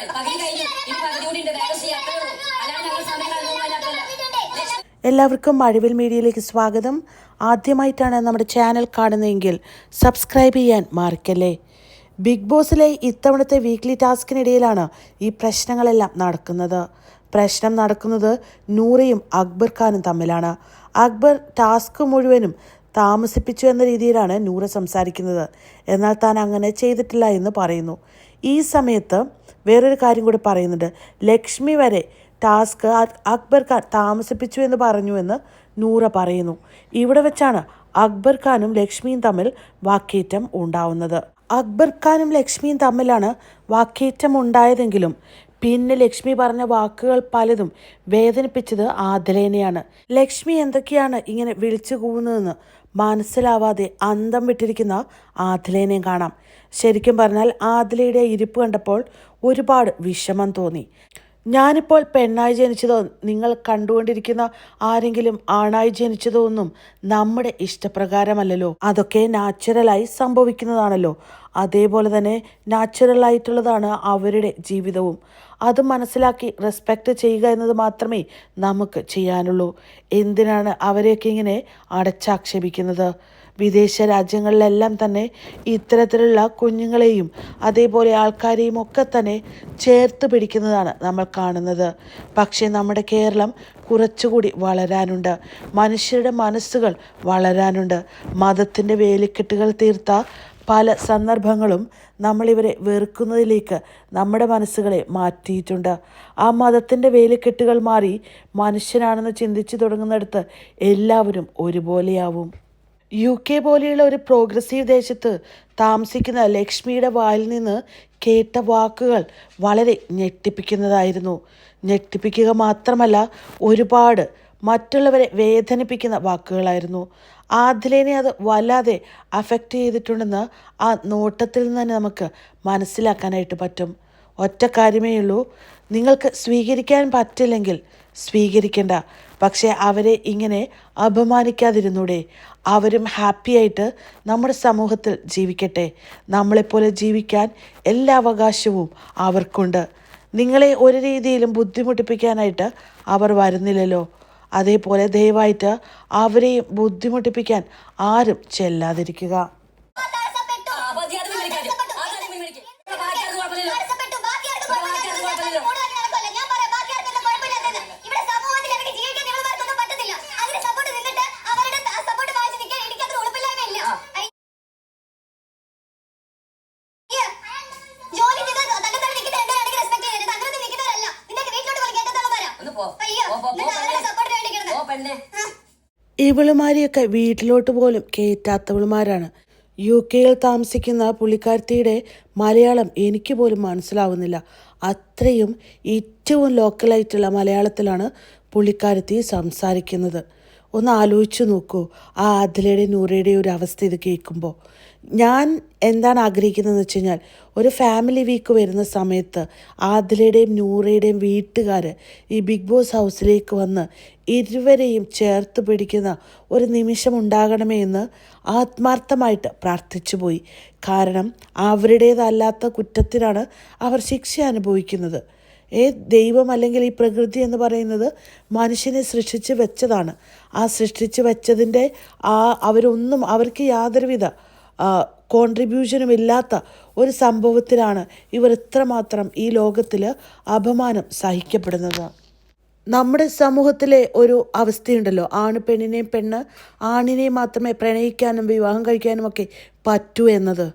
ഇനി എല്ലാവർക്കും മഴവിൽ മീഡിയയിലേക്ക് സ്വാഗതം. ആദ്യമായിട്ടാണ് നമ്മുടെ ചാനൽ കാണുന്നതെങ്കിൽ സബ്സ്ക്രൈബ് ചെയ്യാൻ മറക്കല്ലേ. ബിഗ് ബോസിലെ ഇത്തവണത്തെ വീക്ക്ലി ടാസ്കിനിടയിലാണ് ഈ പ്രശ്നങ്ങളെല്ലാം നടക്കുന്നത്. പ്രശ്നം നടക്കുന്നത് നൂറയും അക്ബർ ഖാനും തമ്മിലാണ്. അക്ബർ ടാസ്ക് മുഴുവനും താമസിപ്പിച്ചു എന്ന രീതിയിലാണ് നൂറ സംസാരിക്കുന്നത്. എന്നാൽ താൻ അങ്ങനെ ചെയ്തിട്ടില്ല എന്ന് പറയുന്നു. ഈ സമയത്ത് വേറൊരു കാര്യം കൂടി പറയുന്നുണ്ട്. ലക്ഷ്മി വരെ ടാസ്ക് അക്ബർ ഖാൻ താമസിപ്പിച്ചു എന്ന് പറഞ്ഞു എന്ന് നൂറ പറയുന്നു. ഇവിടെ വെച്ചാണ് അക്ബർ ഖാനും ലക്ഷ്മിയും തമ്മിൽ വാക്കേറ്റം ഉണ്ടാവുന്നത്. അക്ബർ ഖാനും ലക്ഷ്മിയും തമ്മിലാണ് വാക്കേറ്റം ഉണ്ടായതെങ്കിലും പിന്നെ ലക്ഷ്മി പറഞ്ഞ വാക്കുകൾ പലതും വേദനിപ്പിച്ചത് ആദലേനയാണ്. ലക്ഷ്മി എന്തൊക്കെയാണ് ഇങ്ങനെ വിളിച്ചു കൂവുന്നതെന്ന് മനസ്സിലാവാതെ അന്തം വിട്ടിരിക്കുന്ന ആദിലേനെയും കാണാം. ശരിക്കും പറഞ്ഞാൽ ആദിലയുടെ ഇരിപ്പ് കണ്ടപ്പോൾ ഒരുപാട് വിഷമം തോന്നി. ഞാനിപ്പോൾ പെണ്ണായി ജനിച്ചതോ നിങ്ങൾ കണ്ടുകൊണ്ടിരിക്കുന്ന ആരെങ്കിലും ആണായി ജനിച്ചതോ ഒന്നും നമ്മുടെ ഇഷ്ടപ്രകാരമല്ലല്ലോ. അതൊക്കെ നാച്ചുറലായി സംഭവിക്കുന്നതാണല്ലോ. അതേപോലെ തന്നെ നാച്ചുറലായിട്ടുള്ളതാണ് അവരുടെ ജീവിതവും. അത് മനസ്സിലാക്കി റെസ്പെക്റ്റ് ചെയ്യുക എന്നത് മാത്രമേ നമുക്ക് ചെയ്യാനുള്ളൂ. എന്തിനാണ് അവരെയൊക്കെ ഇങ്ങനെ അടച്ചാക്ഷേപിക്കുന്നത്? വിദേശ രാജ്യങ്ങളിലെല്ലാം തന്നെ ഇത്തരത്തിലുള്ള കുഞ്ഞുങ്ങളെയും അതേപോലെ ആൾക്കാരെയും ഒക്കെ തന്നെ ചേർത്ത് പിടിക്കുന്നതാണ് നമ്മൾ കാണുന്നത്. പക്ഷേ നമ്മുടെ കേരളം കുറച്ചുകൂടി വളരാനുണ്ട്. മനുഷ്യരുടെ മനസ്സുകൾ വളരാനുണ്ട്. മതത്തിന്റെ വേലിക്കെട്ടുകൾ തീർത്ത പല സന്ദർഭങ്ങളും നമ്മളിവരെ വെറുക്കുന്നതിലേക്ക് നമ്മുടെ മനസ്സുകളെ മാറ്റിയിട്ടുണ്ട്. ആ മതത്തിന്റെ വേലിക്കെട്ടുകൾ മാറി മനുഷ്യനാണെന്ന് ചിന്തിച്ചു തുടങ്ങുന്നിടത്ത് എല്ലാവരും ഒരുപോലെയാവും. യു കെ പോലെയുള്ള ഒരു പ്രോഗ്രസീവ് ദേശത്ത് താമസിക്കുന്ന ലക്ഷ്മിയുടെ വായിൽ നിന്ന് കേട്ട വാക്കുകൾ വളരെ ഞെട്ടിപ്പിക്കുന്നതായിരുന്നു. ഞെട്ടിപ്പിക്കുക മാത്രമല്ല ഒരുപാട് മറ്റുള്ളവരെ വേദനിപ്പിക്കുന്ന വാക്കുകളായിരുന്നു. ആദിലേനെ അത് വല്ലാതെ അഫക്റ്റ് ചെയ്തിട്ടുണ്ടെന്ന് ആ നോട്ടത്തിൽ നിന്ന് തന്നെ നമുക്ക് മനസ്സിലാക്കാനായിട്ട് പറ്റും. ഒറ്റ കാര്യമേ ഉള്ളൂ നിങ്ങൾക്ക് സ്വീകരിക്കാൻ പറ്റില്ലെങ്കിൽ സ്വീകരിക്കേണ്ട. പക്ഷേ അവരെ ഇങ്ങനെ അപമാനിക്കാതിരുന്നൂടെ. അവരും ഹാപ്പിയായിട്ട് നമ്മുടെ സമൂഹത്തിൽ ജീവിക്കട്ടെ. നമ്മളെപ്പോലെ ജീവിക്കാൻ എല്ലാ അവകാശവും അവർക്കുണ്ട്. നിങ്ങളെ ഒരു രീതിയിലും ബുദ്ധിമുട്ടിപ്പിക്കാനായിട്ട് അവർ വരുന്നില്ലല്ലോ. അതേപോലെ ദയവായിട്ട് അവരെയും ബുദ്ധിമുട്ടിപ്പിക്കാൻ ആരും ചെല്ലാതിരിക്കുക. പെണ്ണെ. പോ, പെണ്ണെ. ഇവളുമാരെയൊക്കെ വീട്ടിലോട്ട് പോലും കയറ്റാത്തവളുമാരാണ് യു കെയിൽ താമസിക്കുന്ന പുള്ളിക്കാരത്തിയുടെ മലയാളം എനിക്ക് പോലും മനസ്സിലാവുന്നില്ല അത്രയും ഏറ്റവും ലോക്കലായിട്ടുള്ള മലയാളത്തിലാണ് പുള്ളിക്കാരത്തി സംസാരിക്കുന്നത് ഒന്ന് ആലോചിച്ച് നോക്കൂ. ആ ആദിലയുടെ നൂറയുടെ ഒരു അവസ്ഥ ഇത് കേൾക്കുമ്പോൾ. ഞാൻ എന്താണ് ആഗ്രഹിക്കുന്നതെന്ന് വെച്ച് കഴിഞ്ഞാൽ ഒരു ഫാമിലി വീക്ക് വരുന്ന സമയത്ത് ആദിലയുടെയും നൂറയുടെയും വീട്ടുകാർ ഈ ബിഗ് ബോസ് ഹൗസിലേക്ക് വന്ന് ഇരുവരെയും ചേർത്ത് പിടിക്കുന്ന ഒരു നിമിഷം ഉണ്ടാകണമേ എന്ന് ആത്മാർത്ഥമായിട്ട് പ്രാർത്ഥിച്ചു പോയി. കാരണം അവരുടേതല്ലാത്ത കുറ്റത്തിനാണ് അവർ ശിക്ഷ അനുഭവിക്കുന്നത്. ഏ ദൈവം അല്ലെങ്കിൽ ഈ പ്രകൃതി എന്ന് പറയുന്നത് മനുഷ്യനെ സൃഷ്ടിച്ച് വെച്ചതാണ്. ആ സൃഷ്ടിച്ച് വെച്ചതിന്റെ ആ അവരൊന്നും അവർക്ക് യാതൊരുവിധ കോൺട്രിബ്യൂഷനും ഇല്ലാത്ത ഒരു സംഭവത്തിലാണ് ഇവർ ഇത്രമാത്രം ഈ ലോകത്തിൽ അപമാനം സഹിക്കപ്പെടുന്നത്. നമ്മുടെ സമൂഹത്തിലെ ഒരു അവസ്ഥയുണ്ടല്ലോ. ആണ് പെണ്ണിനെയും പെണ്ണ് ആണിനെയും മാത്രമേ പ്രണയിക്കാനും വിവാഹം കഴിക്കാനും ഒക്കെ പറ്റൂ എന്നത്.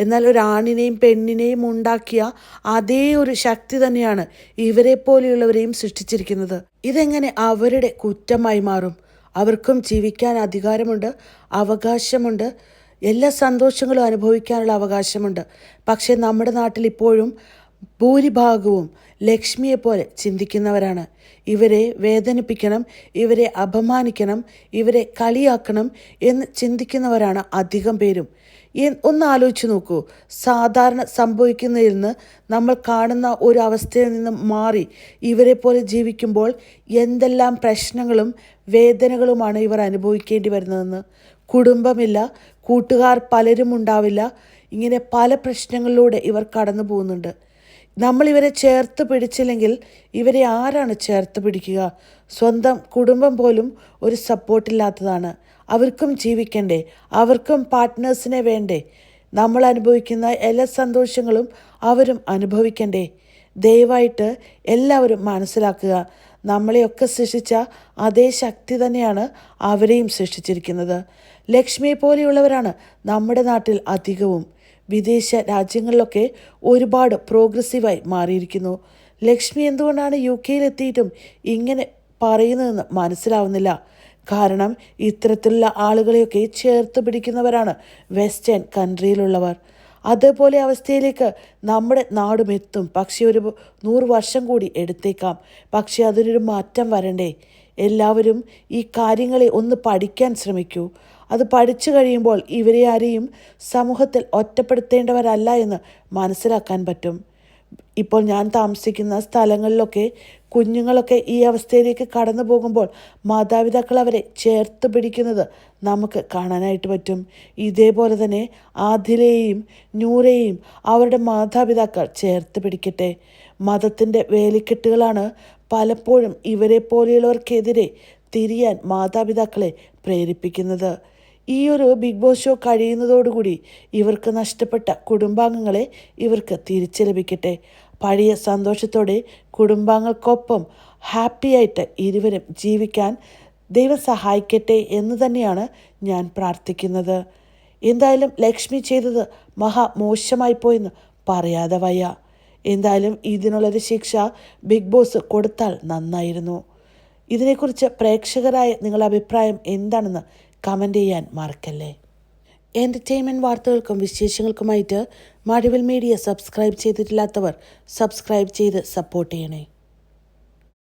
എന്നാൽ ഒരു ആണിനെയും പെണ്ണിനെയും ഉണ്ടാക്കിയ അതേ ഒരു ശക്തി തന്നെയാണ് ഇവരെ പോലെയുള്ളവരെയും സൃഷ്ടിച്ചിരിക്കുന്നത്. ഇതെങ്ങനെ അവരുടെ കുറ്റമായി മാറും? അവർക്കും ജീവിക്കാൻ അധികാരമുണ്ട് അവകാശമുണ്ട് എല്ലാ സന്തോഷങ്ങളും അനുഭവിക്കാനുള്ള അവകാശമുണ്ട്. പക്ഷേ നമ്മുടെ നാട്ടിൽ ഇപ്പോഴും ഭൂരിഭാഗവും ലക്ഷ്മിയെപ്പോലെ ചിന്തിക്കുന്നവരാണ്. ഇവരെ വേദനിപ്പിക്കണം ഇവരെ അപമാനിക്കണം ഇവരെ കളിയാക്കണം എന്ന് ചിന്തിക്കുന്നവരാണ് അധികം പേരും. ഒന്ന് ആലോചിച്ച് നോക്കൂ. സാധാരണ സംഭവിക്കുന്നതിൽ നിന്ന് നമ്മൾ കാണുന്ന ഒരു അവസ്ഥയിൽ നിന്നും മാറി ഇവരെ പോലെ ജീവിക്കുമ്പോൾ എന്തെല്ലാം പ്രശ്നങ്ങളും വേദനകളുമാണ് ഇവർ അനുഭവിക്കേണ്ടി വരുന്നതെന്ന്. കുടുംബമില്ല കൂട്ടുകാർ പലരും ഉണ്ടാവില്ല ഇങ്ങനെ പല പ്രശ്നങ്ങളിലൂടെ ഇവർ കടന്നു പോകുന്നുണ്ട് നമ്മൾ ഇവരെ ചേർത്ത് പിടിച്ചില്ലെങ്കിൽ ഇവരെ ആരാണ് ചേർത്ത് പിടിക്കുക? സ്വന്തം കുടുംബം പോലും ഒരു സപ്പോർട്ടില്ലാത്തതാണ്. അവർക്കും ജീവിക്കണ്ടേ? അവർക്കും പാർട്ട്നേഴ്സിനെ വേണ്ടേ? നമ്മൾ അനുഭവിക്കുന്ന എല്ലാ സന്തോഷങ്ങളും അവരും അനുഭവിക്കണ്ടേ? ദയവായിട്ട് എല്ലാവരും മനസ്സിലാക്കുക. നമ്മളെയൊക്കെ സൃഷ്ടിച്ച അതേ ശക്തി തന്നെയാണ് അവരെയും സൃഷ്ടിച്ചിരിക്കുന്നത്. ലക്ഷ്മിയെ പോലെയുള്ളവരാണ് നമ്മുടെ നാട്ടിൽ അധികവും. വിദേശ രാജ്യങ്ങളിലൊക്കെ ഒരുപാട് പ്രോഗ്രസീവായി മാറിയിരിക്കുന്നു. ലക്ഷ്മി എന്തുകൊണ്ടാണ് യു കെയിലെത്തിയിട്ടും ഇങ്ങനെ പറയുന്നതെന്ന് മനസ്സിലാവുന്നില്ല. കാരണം ഇത്തരത്തിലുള്ള ആളുകളെയൊക്കെ ചേർത്ത് പിടിക്കുന്നവരാണ് വെസ്റ്റേൺ കൺട്രിയിലുള്ളവർ. അതേപോലെ അവസ്ഥയിലേക്ക് നമ്മുടെ നാടും എത്തും. പക്ഷേ ഒരു നൂറ് വർഷം കൂടി എടുത്തേക്കാം. പക്ഷേ അതിനൊരു മാറ്റം വരണ്ടേ? എല്ലാവരും ഈ കാര്യങ്ങളെ ഒന്ന് പഠിക്കാൻ ശ്രമിക്കൂ. അത് പഠിച്ചു കഴിയുമ്പോൾ ഇവരെ ആരെയും സമൂഹത്തിൽ ഒറ്റപ്പെടുത്തേണ്ടവരല്ല എന്ന് മനസ്സിലാക്കാൻ പറ്റും. ഇപ്പോൾ ഞാൻ താമസിക്കുന്ന സ്ഥലങ്ങളിലൊക്കെ കുഞ്ഞുങ്ങളൊക്കെ ഈ അവസ്ഥയിലേക്ക് കടന്നു പോകുമ്പോൾ മാതാപിതാക്കൾ അവരെ ചേർത്ത് പിടിക്കുന്നത് നമുക്ക് കാണാനായിട്ട് പറ്റും. ഇതേപോലെ തന്നെ ആദിലെയും നൂറയെയും അവരുടെ മാതാപിതാക്കൾ ചേർത്ത് പിടിക്കട്ടെ. മതത്തിന്റെ വേലിക്കെട്ടുകളാണ് പലപ്പോഴും ഇവരെ പോലെയുള്ളവർക്കെതിരെ തിരിയാൻ മാതാപിതാക്കളെ പ്രേരിപ്പിക്കുന്നത്. ഈ ഒരു ബിഗ് ബോസ് ഷോ കഴിയുന്നതോടുകൂടി ഇവർക്ക് നഷ്ടപ്പെട്ട കുടുംബാംഗങ്ങളെ ഇവർക്ക് തിരിച്ചു ലഭിക്കട്ടെ. പഴയ സന്തോഷത്തോടെ കുടുംബാംഗങ്ങൾക്കൊപ്പം ഹാപ്പിയായിട്ട് ഇരുവരും ജീവിക്കാൻ ദൈവം സഹായിക്കട്ടെ എന്ന് തന്നെയാണ് ഞാൻ പ്രാർത്ഥിക്കുന്നത്. എന്തായാലും ലക്ഷ്മി ചെയ്തത് മഹാ മോശമായി പോയെന്ന് പറയാതെ വയ്യ. എന്തായാലും ഇതിനുള്ളൊരു ശിക്ഷ ബിഗ് ബോസ് കൊടുത്താൽ നന്നായിരുന്നു. ഇതിനെക്കുറിച്ച് പ്രേക്ഷകരായ നിങ്ങളുടെ അഭിപ്രായം എന്താണെന്ന് കമന്റ് ചെയ്യാൻ മറക്കല്ലേ? എന്റർടൈൻമെന്റ് വാർത്തകൾക്കും വിശേഷങ്ങൾക്കുമായിട്ട് മഴവിൽ മീഡിയ സബ്സ്ക്രൈബ് ചെയ്തിട്ടില്ലാത്തവർ സബ്സ്ക്രൈബ് ചെയ്ത് സപ്പോർട്ട് ചെയ്യണേ.